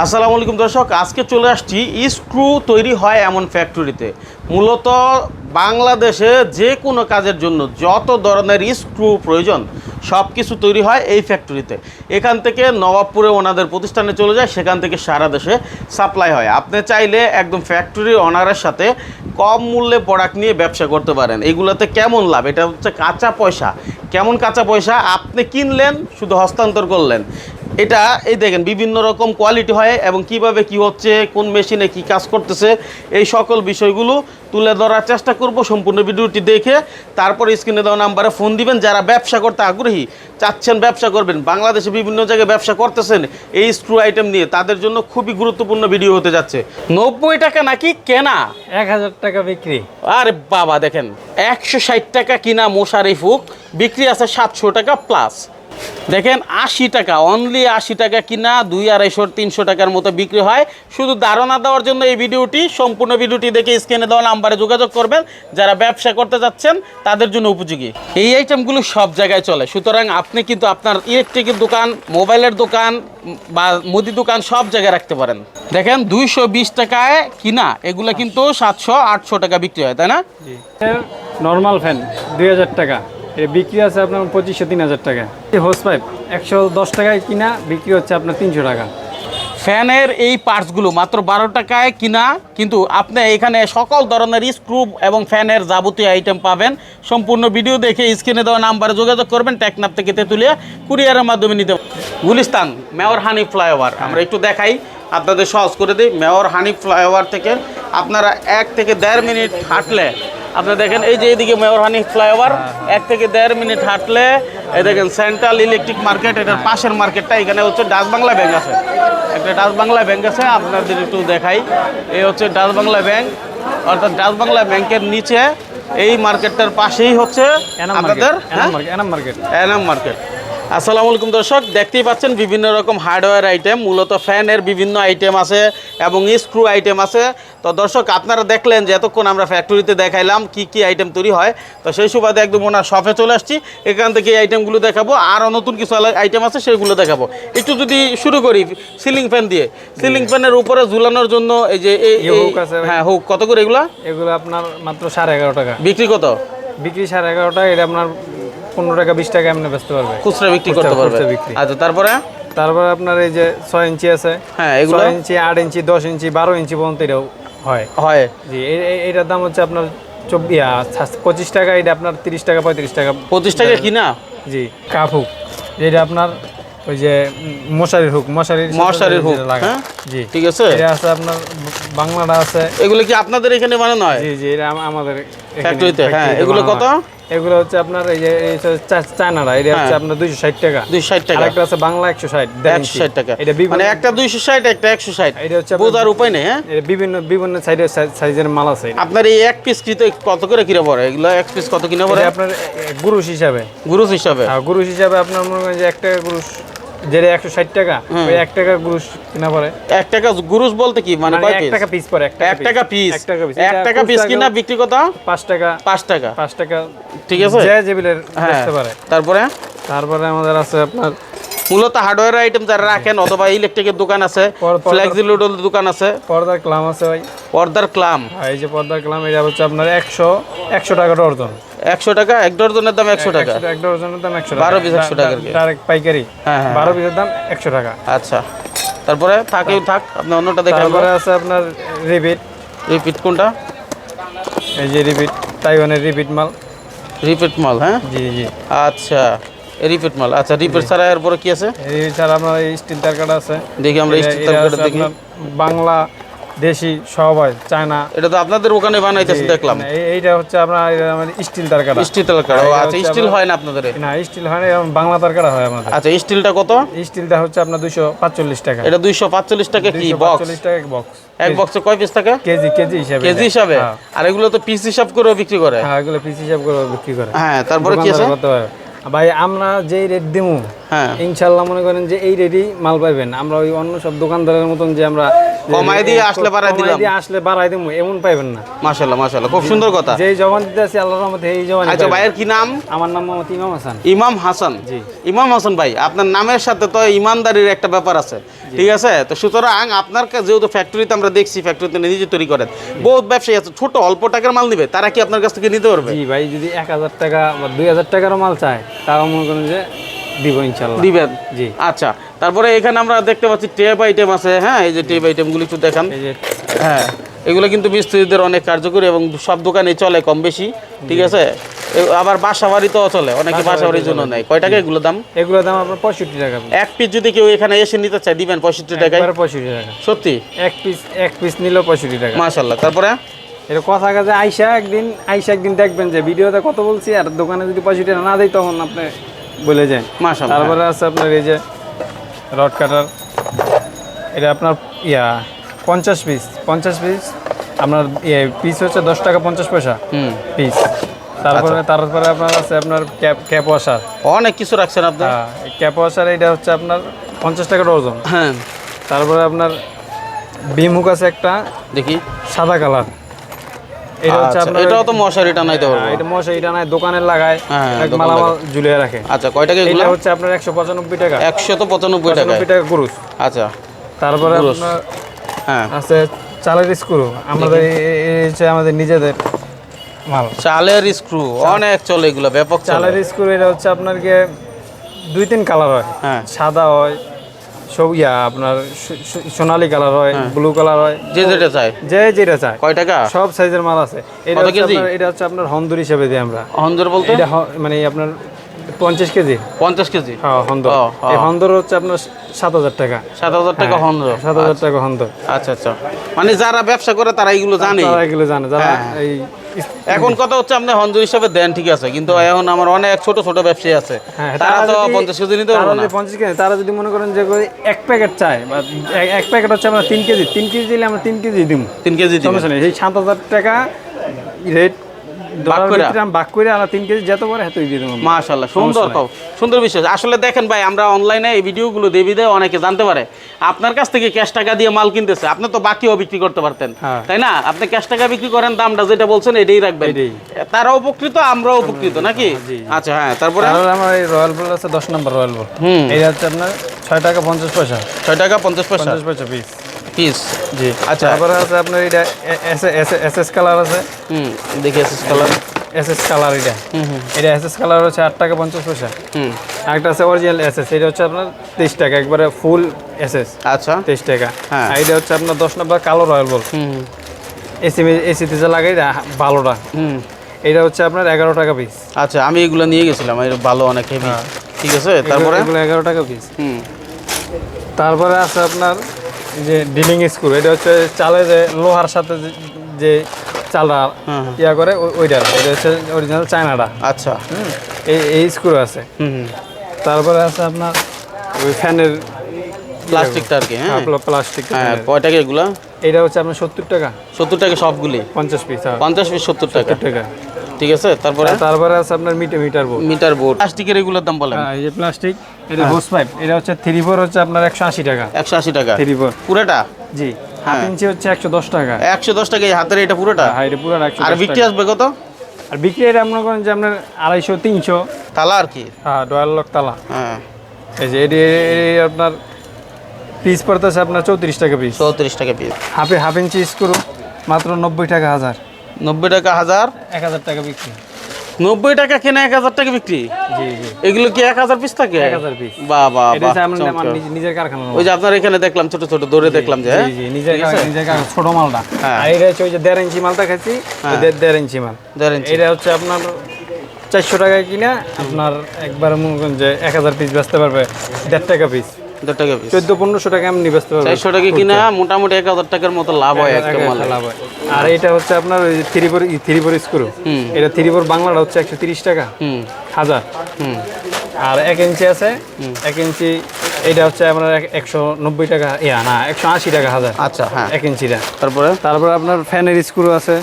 আসসালামু আলাইকুম দর্শক, আজকে চলে আসছি স্ক্রু তৈরি হয় এমন ফ্যাক্টরিতে। মূলত বাংলাদেশে যে কোনো কাজের জন্য যত ধরনের স্ক্রু প্রয়োজন সব কিছু তৈরি হয় এই ফ্যাক্টরিতে। এখান থেকে নবাবপুরে ওনাদের প্রতিষ্ঠানে চলে যায়, সেখান থেকে সারা দেশে সাপ্লাই হয়। আপনি চাইলে একদম ফ্যাক্টরির অনারের সাথে কম মূল্যে প্রোডাক্ট নিয়ে ব্যবসা করতে পারেন। এগুলোতে কেমন লাভ? এটা হচ্ছে কাঁচা পয়সা। কেমন কাঁচা পয়সা? আপনি কিনলেন, শুধু হস্তান্তর করলেন। এটা এই দেখেন বিভিন্ন রকম কোয়ালিটি হয় এবং কীভাবে কি হচ্ছে কোন মেশিনে কি কাজ করতেছে এই সকল বিষয়গুলো তুলে ধরার চেষ্টা করব সম্পূর্ণ ভিডিওটি দেখে। তারপর স্ক্রিনে দেওয়া নাম্বারে ফোন দিবেন। যারা ব্যবসা করতে আগ্রহী চাচ্ছেন ব্যবসা করবেন বাংলাদেশে বিভিন্ন জায়গায় ব্যবসা করতেছেন এই স্ক্রু আইটেম নিয়ে তাদের জন্য খুবই গুরুত্বপূর্ণ ভিডিও হতে যাচ্ছে। নব্বই টাকা নাকি কেনা? এক হাজার টাকা বিক্রি। আরে বাবা দেখেন একশো ষাট টাকা কিনা মশারি ফুক বিক্রি আছে সাতশো টাকা প্লাস দেখেন আশি টাকা অনলি আশি টাকা কিনা দুই আড়াইশো, তিনশো টাকার মতো বিক্রি হয়। শুধু ধারণা দেওয়ার জন্য এই ভিডিওটি, সম্পূর্ণ ভিডিওটি দেখে স্ক্রিনে দেওয়া নাম্বারে যোগাযোগ করবেন। যারা ব্যবসা করতে যাচ্ছেন, তাদের জন্য উপযোগী। এই আইটেমগুলো সব জায়গায় চলে। সুতরাং আপনি কিন্তু আপনার ইলেকট্রিকের দোকান মোবাইলের দোকান, বা মুদি দোকান সব জায়গায় রাখতে পারেন। দেখেন দুইশো বিশ টাকায় কিনা, এগুলো কিন্তু সাতশো, আটশো টাকা বিক্রি হয়, তাই না? নর্মাল ফ্যান দুই হাজার টাকা। বিক্রি আছে আপনার পঁচিশশো, তিন হাজার টাকা। হোস পাইপ একশো দশ টাকায় কিনা, বিক্রি হচ্ছে আপনার তিনশো টাকা। ফ্যানের এই পার্টসগুলো মাত্র বারো টাকায় কিনা, কিন্তু আপনি এখানে সকল ধরনের স্ক্রু এবং ফ্যানের যাবতীয় আইটেম পাবেন। সম্পূর্ণ ভিডিও দেখে স্ক্রিনে দেওয়া নাম্বারে যোগাযোগ করবেন টেকনাপ থেকে তেঁতুলিয়া কুরিয়ারের মাধ্যমে নিতে গুলিস্তান মেয়র হানি ফ্লাইওভার আমরা একটু দেখাই, আপনাদের সহজ করে দিই মেয়র হানি ফ্লাইওভার থেকে আপনারা এক থেকে দেড় মিনিট হাঁটলে আপনি দেখেন এই যে এইদিকে মেয়রহানি ফ্লাইওভার এক থেকে দেড় মিনিট হাঁটলে এই দেখেন সেন্ট্রাল ইলেকট্রিক মার্কেট এটার পাশের মার্কেটটা এখানে হচ্ছে ডাচ বাংলা ব্যাংক আছে। একটা ডাচ বাংলা ব্যাংক আছে আপনাদের একটু দেখাই। এই হচ্ছে ডাচ বাংলা ব্যাংক অর্থাৎ ডাচ বাংলা ব্যাংকের নিচে এই মার্কেটটার পাশেই হচ্ছে হ্যাঁ? এনাম মার্কেট এনাম মার্কেট আসসালামু আলাইকুম দর্শক দেখতেই পাচ্ছেন বিভিন্ন রকম হার্ডওয়্যার আইটেম মূলত ফ্যানের বিভিন্ন আইটেম আছে এবং স্ক্রু আইটেম আছে। তো দর্শক আপনারা দেখলেন যে এতক্ষণ আমরা ফ্যাক্টরিতে দেখাইলাম কি কি আইটেম তৈরি হয়। তো সেই সুবাদে একদম ওনার শপে চলে আসছি। এখান থেকে এই আইটেমগুলো দেখাবো। আরও নতুন কিছু আইটেম আছে সেগুলো দেখাবো। একটু যদি শুরু করি সিলিং ফ্যান দিয়ে। সিলিং ফ্যানের উপরে ঝুলানোর জন্য এই যে হ্যাঁ হুক কত করে এগুলা? এগুলো আপনার মাত্র সাড়ে এগারো টাকা। বিক্রি কত? বিক্রি সাড়ে এগারো টাকা এটা আপনার পনেরো টাকা বিশ টাকা এমনি বেচতে পারবে। খুচরা বিক্রি করতে পারবে। আচ্ছা তারপরে? তারপর আপনার এই যে ছয় ইঞ্চি আছে হ্যাঁ এগুলো? ইঞ্চি আট ইঞ্চি দশ ইঞ্চি বারো ইঞ্চি পর্যন্ত এটাও হয়। হয়। জি এটার দাম হচ্ছে আপনার চব্বিশ পঁচিশ টাকা এটা আপনার তিরিশ টাকা পঁয়ত্রিশ টাকা। পঁচিশ টাকা কিনা? জি কাপ হুক। যেটা আপনার ওই যে মশারির হুক মশারির মশারির হুক, লাগা। হ্যাঁ? জি। ঠিক আছে। এটা আছে আপনার বাংলাটা আছে। এগুলো কি আপনাদের এখানে বানানো হয়? জি জি এটা আমাদের ফ্যাক্টরিতে হ্যাঁ। এগুলো কত হয়। এগুলো হচ্ছে আপনার এই যে এই হচ্ছে চা- চায়নাটা এটা হচ্ছে হ্যাঁ। আপনার দুইশো ষাট টাকা। দুইশো ষাট টাকা। আরেকটা আছে বাংলা একশো ষাট একশো ষাট টাকা। এটা মানে একটা দুইশো ষাট একটা একশো ষাট। এটা হচ্ছে বোঝার উপায় নেই হ্যাঁ? বিভিন্ন বিভিন্ন সাইডের সাইজের মাল আছে আপনার এই এক পিস কৃত কত করে কিনে পড়ে? এগুলো এক পিস কত কিনে পড়ে? এটা আপনার গুরুস হিসাবে। গুরুস হিসাবে। আর গুরুশ হিসাবে আপনার মনে হয় যে একটা গুরুশ যেটা একশো ষাট টাকা ওই এক টাকা গুরুশ কিনা পরে এক টাকা গুরুস বলতে কি? মানে মানে এক টাকা পিস পরে এক টাকা পিস এক টাকা পিস এক টাকা পিস কিনা বিক্রি কত? পাঁচ টাকা। পাঁচ টাকা। পাঁচ টাকা। ঠিক আছে? যে জেবিলের হ্যাঁ। পারে। তারপরে? তারপরে আমাদের আছে আপনার মূলত হার্ডওয়্যার আইটেম যারা রাখেন অথবা ইলেকট্রিকের দোকান আছে পর- ফ্লেক্সিলোডের দোকান আছে। পর্দার ক্লাম আছে ভাই। পর্দার ক্লাম। এই যে পর্দার ক্লাম এটা হচ্ছে আপনার একশো একশো টাকা ডর্জন একশো টাকা এক ডজনের দাম একশো টাকা। এক ডর্জনের দাম একশো বারো piece 100 টাকার কি? ডাইরেক্ট পাইকারি। হ্যাঁ, হ্যাঁ, বারো পিসের দাম একশো টাকা। আচ্ছা। তারপরে থাকে থাক আপনি অন্যটা দেখাবো তারপরে আছে আপনার রিপিট রিপিট কোনটা? এই যে রিপিট তাইওয়ানের রিপিট মাল। রিপিট মাল হ্যাঁ? জি জি। আচ্ছা রিপিট মাল। আচ্ছা রিপিট ছাড়া এরপরে কি আছে? এই ছাড়া আপনার এই স্টিল তারকাটা আছে। দেখি আমরা স্টিল এটা তারকাটা দেখি। বাংলা দেশি সবাই চায়না। এটা তো আপনাদের ওখানে বানাইতেছে দেখলাম। এইটা হচ্ছে আপনার স্টিল তারকাটা। স্টিল তারকা ও আচ্ছা স্টিল হয় না আপনাদের? না স্টিল হয় না বাংলা তারকাটা হয় আমাদের। আচ্ছা স্টিলটা কত? স্টিলটা হচ্ছে আপনার দুইশো পাঁচচল্লিশ টাকা। এটা দুইশো পাঁচচল্লিশ টাকা কি বক্স পাঁচচল্লিশ টাকা বক্স এক বক্সে কয় পিস থাকে? কেজি কেজি হিসাবে। কেজি হিসাবে? হ্যাঁ। আর এগুলো তো পিস হিসাব করে বিক্রি করে? হ্যাঁ এগুলো পিস হিসাব করে বিক্রি করে। হ্যাঁ তারপরে কি আছে। ভাই আমরা যেই রেট দিমু হ্যাঁ ইনশাল্লাহ মনে করেন যে এই রেটই মাল পাইবেন। আমরা ওই অন্য সব দোকানদারের মতন যে আমরা কমাই দিয়ে আসলে বাড়াই দিলাম। দিয়ে আসলে বাড়াই দিমু এমন পাইবেন না। মাশাল্লাহ মাশাল্লাহ খুব সুন্দর কথা। যেই জবান দিতে আছি আল্লাহর রহমতে এই জবান আচ্ছা ভাইয়ের কি নাম? আমার নাম মোহাম্মদ ইমাম হাসান। ইমাম হাসান? জি। ইমাম হাসান ভাই আপনার নামের সাথে তো ইমানদারির একটা ব্যাপার আছে। ঠিক আছে? তো সুতরাং আপনার যেহেতু ফ্যাক্টরিতে আমরা দেখছি ফ্যাক্টরিতে নিজে তৈরি করেন বহুত ব্যবসায়ী আছে ছোট অল্প টাকার মাল নিবে তারা কি আপনার কাছ থেকে নিতে পারবে? জি ভাই যদি এক হাজার টাকা বা দুই হাজার টাকারও মাল চায় তাও মনে করেন যে দিব ইনশাল্লাহ দিবেন? জি। আচ্ছা তারপরে এখানে আমরা দেখতে পাচ্ছি টেপ আইটেম আছে হ্যাঁ এই যে টেপ আইটেমগুলি একটু দেখান। হ্যাঁ এগুলো কিন্তু মিস্ত্রিদের অনেক কার্যকরী এবং সব দোকানে চলে কম বেশি ঠিক আছে? আবার বাসা বাড়িতেও চলে অনেকে বাসা বাড়ির জন্য নেয়। কয় টাকা এগুলো দাম? এগুলোর দাম আপনার পঁয়ষট্টি টাকা। এক পিস যদি কেউ এখানে এসে নিতে চায় দিবেন পঁয়ষট্টি টাকায়। পঁয়ষট্টি টাকা। সত্যি? এক পিস এক পিস নিলেও পঁয়ষট্টি টাকা। মাশাল্লাহ তারপরে? এটা কথা কাজে আইসা একদিন আইসা একদিন দেখবেন যে ভিডিওতে কত বলছি আর দোকানে যদি পঁয়ষট্টি টাকা না দেয় তখন আপনি বলে যান মাশাল্লাহ তারপরে আছে আপনার এই যে রড কাটার। এটা আপনার ইয়া পঞ্চাশ পিস পঞ্চাশ পিস আপনার ইয়ে পিস হচ্ছে দশ টাকা পঞ্চাশ পয়সা। হুম। পিস তারপরে তারপরে আপনার আছে আপনার ক্যাপ ক্যাপ ওয়াশার অনেক কিছু রাখছেন আপনি? হ্যাঁ ক্যাপ ওয়াশার এটা হচ্ছে আপনার পঞ্চাশ টাকা ডজন হ্যাঁ। তারপরে আপনার বিম হুক আছে একটা দেখি। সাদা কালার এটা হচ্ছে আচ্ছা, আপনার এটাও তো মশারি টানাইতে পারব। হ্যাঁ, এটা দোকানে লাগায় হ্যাঁ, এক মালামাল ঝুলিয়ে রাখে। আচ্ছা কয় টাকা এটা হচ্ছে আপনার একশো পঁচানব্বই টাকা। একশো তো পঁচানব্বই টাকা পঁচানব্বই টাকা ক্রুজ আচ্ছা। তারপরে হ্যাঁ। আছে চালের স্ক্রু। আমাদের হচ্ছে আমাদের নিজেদের মাল। চালের স্ক্রু অনেক চলে এগুলো ব্যাপক চালের স্ক্রু এটা হচ্ছে আপনার গিয়ে দুই তিন কালার হয়। হ্যাঁ। সাদা হয় সব ইয়া আপনার সোনালী কালার হয় ব্লু কালার হয়। যে যেটা চাই যে যেটা চায়। কয় টাকা? সব সাইজের মাল আছে। এটা হচ্ছে কেজি? আপনার এটা হচ্ছে আপনার হন্দুর হিসেবে দিই আমরা। হন্দর বলতে? এটা মানে আপনার পঞ্চাশ কেজি। পঞ্চাশ কেজি? হ্যাঁ হন্দর। এই হন্দর হচ্ছে আপনার সাত হাজার টাকা। সাত হাজার টাকা হন্দর। সাত হাজার টাকা হন্দর। আচ্ছা আচ্ছা। মানে যারা ব্যবসা করে তারা এইগুলো জানে তারা এগুলো জানে। যারা হ্যাঁ। এই এখন কথা হচ্ছে আপনি হন্দর হিসাবে দেন ঠিক আছে কিন্তু এখন আমার অনেক ছোট ছোট ব্যবসায়ী আছে। হ্যাঁ, তারা তো পঞ্চাশ কেজি নিতে পারবে না। পঞ্চাশ কেজি তারা যদি মনে করেন যে এক প্যাকেট চায় বা এক- এক প্যাকেট হচ্ছে আমরা তিন কেজি তিন কেজি দিলে আমরা তিন কেজি দিব তিন কেজি দিব সেই সাত হাজার টাকা রেট তিন কেজি যত করে হেতই দিয়ে দেবো। মাশাল্লাহ সুন্দর সমস্যা সুন্দর বিষয় আসলে দেখেন ভাই আমরা অনলাইনে এই ভিডিওগুলো দেবি দেয় অনেকে জানতে পারে। আপনার কাছ থেকে ক্যাশ টাকা দিয়ে মাল কিনতেছে আপনি তো বাকিও বিক্রি করতে পারতেন। হ্যাঁ। তাই না? আপনি ক্যাশ টাকা বিক্রি করেন দামটা যেটা বলছেন এটাই রাখবেন। তারা উপকৃত আমরাও উপকৃত নাকি? আচ্ছা হ্যাঁ তারপরে? তারপরে আমার এই রয়্যাল বল আছে দশ নম্বর রয়্যাল বল এই হচ্ছে আপনার ছয় টাকা পঞ্চাশ পয়সা। ছয় টাকা পঞ্চাশ পয়সা। পঞ্চাশ পয়সা পিস পিস জি। আচ্ছা। তারপরে আছে আপনার এটা এস এস কালার আছে। হুম দেখি SS colour. S S colour এটা। হুম হুম। এটা এস এস কালার হচ্ছে আট টাকা পঞ্চাশ পয়সা। হুম। আরেকটা আছে অরিজিনাল এস এস এটা হচ্ছে আপনার তেইশ টাকা একবারে ফুল এস এস। আচ্ছা। তেইশ টাকা। হ্যাঁ। এটা হচ্ছে আপনার দশ নম্বর কালো রয়্যাল বল হুম এসি এসিতে যে লাগাই এটা ভালোটা। হুম। এটা হচ্ছে আপনার এগারো টাকা পিস আচ্ছা আমি এগুলো নিয়ে গেছিলাম এর ভালো অনেক হেভি ঠিক আছে তারপরে? এগুলো এগারো টাকা পিস হুম। তারপরে আছে আপনার যে ডিলিং স্ক্রু এটা হচ্ছে চালের যে লোহার সাথে যে- চালটা হ্যাঁ, হ্যাঁ। ইয়া করে ওই- ওইটা এটা হচ্ছে অরিজিনাল চায়নাটা। আচ্ছা। এই এই স্ক্রু আছে। তারপরে আছে আপনার ওই ফ্যানের প্লাস্টিকটা আর কি হ্যাঁ? প্লাস্টিক হ্যাঁ কয় টাকা এগুলা? এটা হচ্ছে আপনার সত্তর টাকা। সত্তর টাকা সবগুলি? পঞ্চাশ পিস পঞ্চাশ পিস সত্তর টাকা। টাকা। ঠিক আছে তারপরে? তারপরে আছে আপনার meter meter board. Meter board. প্লাস্টিকের এগুলোর দাম বলেন। এই যে প্লাস্টিক এটা হোস পাইপ এটা হচ্ছে থ্রি ফোর হচ্ছে আপনার একশো আশি টাকা। একশো আশি টাকা। থ্রি ফোর পুরোটা? জি হাফ ইঞ্চি হচ্ছে একশো দশ টাকা। একশো দশ টাকা এই হাতের এটা পুরোটা? হ্যাঁ এটা পুরো একশো আর বিক্রি আসবে কত? আর বিক্রি এটা মনে করেন যে আপনার আড়াইশো তিনশো। তালা আর কি? হ্যাঁ ডয়াল লক তালা। হ্যাঁ। এই যে এটি আপনার পিস পড়তেছে আপনার চৌত্রিশ টাকা পিস চৌত্রিশ টাকা পিস হাফে হাফ ইঞ্চি স্ক্রু মাত্র নব্বই টাকা হাজার। নব্বই টাকা হাজার। এক হাজার টাকা বিক্রি। নব্বই টাকা কেনা এক হাজার টাকা বিক্রি? জি জি। এগুলো কি এক হাজার পিস থাকে? এক হাজার পিস বাহ বাহ বাহ, আমার নিজের কারখানা ওই যে আপনার এখানে দেখলাম ছোট ছোট দৌড়ে দেখলাম যে হ্যাঁ? জি জি নিজের নিজের কারখানা, ছোট মালটা। হ্যাঁ। আর এটা হচ্ছে ওই যে দেড় ইঞ্চি মালটা খাচ্ছি ওই দেড়- দেড় ইঞ্চি মাল। দেড় ইঞ্চি। এটা হচ্ছে আপনার চারশো টাকায় কিনা আপনার একবার মনে করেন যে এক হাজার পিস বেচতে পারবে দেড় টাকা পিস টাকা পিস টাকা এমনি বেচতে পারবে চারশো টাকা কিনা মোটামুটি টাকার মতো লাভ হয় একটা মালে। লাভ হয়। আর এটা হচ্ছে আপনার ওই স্ক্রু। এটা বাংলাটা হচ্ছে টাকা। হুম। হাজার। হুম। আর ইঞ্চি আছে। ইঞ্চি এটা হচ্ছে আপনার এক- একশো নব্বই টাকা। ইয়া না একশো আশি টাকা হাজার। আচ্ছা হ্যাঁ। এক ইঞ্চিটা। তারপরে? তারপর আপনার ফ্যানের স্ক্রু আছে।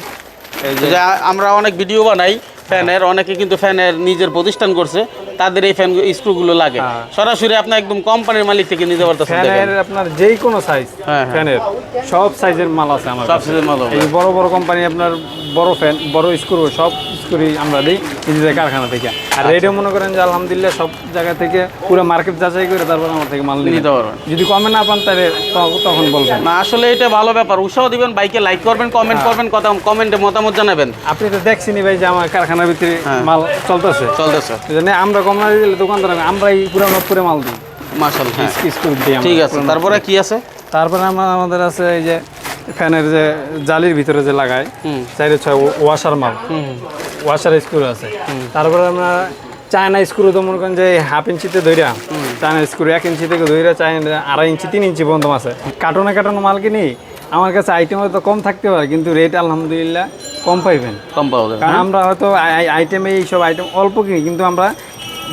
এই যে যে আমরা অনেক ভিডিও বানাই ফ্যানের অনেকে কিন্তু ফ্যানের নিজের প্রতিষ্ঠান করছে। তাদের এই ফ্যান স্ক্রুগুলো লাগে হ্যাঁ। সরাসরি আপনি একদম কোম্পানির মালিক থেকে নিতে পারতেছেন ফ্যানের আপনার যেই কোনো সাইজ হ্যাঁ, হ্যাঁ। ফ্যানের সব সাইজের মাল আছে আমার সব। সিজন ভালো এই বড় বড় কোম্পানি আপনার বড় ফ্যান বড় স্ক্রু সব স্ক্রুই আমরা দিই নিজেদের কারখানা থেকে আর আচ্ছা। রেডিও মনে করেন যে আলহামদুলিল্লাহ সব জায়গা থেকে পুরো মার্কেট যাচাই করে তারপর আমার থেকে মাল নিতে পারবেন যদি কমে না পান তাহলে তখন বলবেন না আসলে এটা ভালো ব্যাপার উৎসাহ দিবেন বাইকে লাইক করবেন হ্যাঁ। কমেন্ট করবেন কথা কমেন্টে মতামত জানাবেন আপনি তো দেখছেনই ভাই যে আমার কারখানার ভিতরে হ্যাঁ। মাল চলতেছে চলতেছে আমরা কম না দিলে দোকানদার আমি- আমরাই পুরো পুরো মাল দিই। হ্যাঁ। দিই ঠিক আছে তারপরে কি আছে? তারপরে আমাদের আছে এই যে ফ্যানের যে জালির ভিতরে যে লাগায় ছয় ওয়াশার মাল। ওয়াশার স্ক্রু আছে। তারপরে আমরা চায়না স্ক্রু তো মনে করেন যে হাফ ইঞ্চিতে ধইরা চায়না স্ক্রু এক ইঞ্চি থেকে ধইরা চায়না আড়াই ইঞ্চি তিন ইঞ্চি পর্যন্ত আছে। কার্টনে কার্টনে মাল কিনি আমার কাছে আইটেম হয়তো কম থাকতে পারে কিন্তু রেট আলহামদুলিল্লাহ কম পাইবেন। কম যাবে কারণ আমরা হয়তো আইটেমে এইসব আইটেম অল্প কিনি কিন্তু আমরা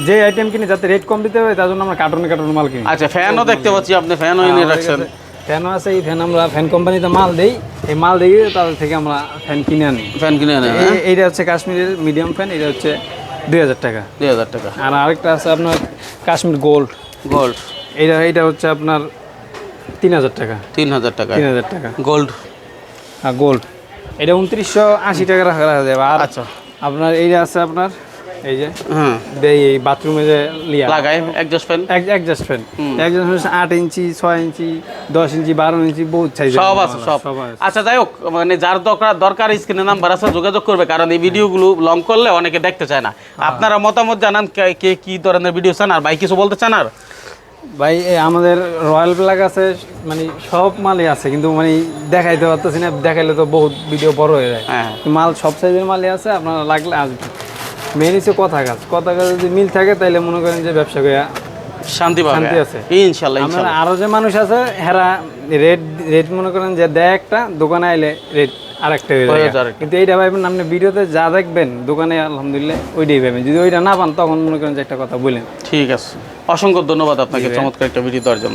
যে আইটেম কিনি যাতে রেট কম দিতে হবে তার জন্য আমরা কার্টনে কার্টনে মাল কিনি। আচ্ছা ফ্যানও দেখতে পাচ্ছি আপনি ফ্যানও এনে রাখছেন। ফ্যানও আছে এই ফ্যান আমরা ফ্যান কোম্পানিতে মাল দেই। এই মাল দিয়ে তাদের থেকে আমরা ফ্যান কিনে আনি। ফ্যান কিনে আনি হ্যাঁ? এইটা হচ্ছে কাশ্মীরের মিডিয়াম ফ্যান এটা হচ্ছে দুই হাজার টাকা। দুই হাজার টাকা। আর আরেকটা আছে আপনার কাশ্মীর গোল্ড গোল্ড এইটা এইটা হচ্ছে আপনার তিন হাজার টাকা। তিন হাজার টাকা। তিন হাজার টাকা। গোল্ড হ্যাঁ গোল্ড এটা উনত্রিশশো আশি টাকা রাখা রাখা যাবে। আর আচ্ছা। আপনার এইটা আছে আপনার এই যে? হ্যাঁ। এই এই বাথরুমে যে লিয়া। লাগাই exhaust fan exhaust fan exhaust fan আট ইঞ্চি ছয় ইঞ্চি দশ ইঞ্চি বারো ইঞ্চি বহুত সাইজ সব আছে সব। আচ্ছা যাই হোক মানে যার দরকার দরকার স্ক্রিনে নাম্বার আছে যোগাযোগ করবে কারণ এই ভিডিওগুলো লং করলে অনেকে দেখতে চায় না। আপনারা মতামত জানান কে- কে কি ধরনের ভিডিও চান আর ভাই কিছু বলতে চান আর? ভাই আমাদের রয়্যাল ব্ল্যাক আছে মানে সব মালই আছে কিন্তু মানে দেখাইতে পারতেছি না দেখাইলে তো বহুত ভিডিও বড় হয়ে যায়। হ্যাঁ। মাল সব সাইজের মালই আছে আপনারা লাগলে আসবেন। মেন হচ্ছে কথা কাজ। কথা কাজ যদি মিল থাকে তাহলে মনে করেন যে ব্যবসা করে শান্তি শান্তি আছে। ইনশাল্লাহ আমরা ইনশাল্লাহ। আরও যে মানুষ আছে হেরা রেট রেট মনে করেন যে দেয় একটা দোকানে আইলে রেট আরেকটা হয়ে যায়। কিন্তু এইটা ভাইবেন আপনি ভিডিওতে যা দেখবেন দোকানে আলহামদুলিল্লাহ ওইটাই পাবেন যদি ওইটা না পান তখন মনে করেন যে একটা কথা বলেন। ঠিক আছে। অসংখ্য ধন্যবাদ আপনাকে চমৎকার একটা ভিডিও দেওয়ার জন্য।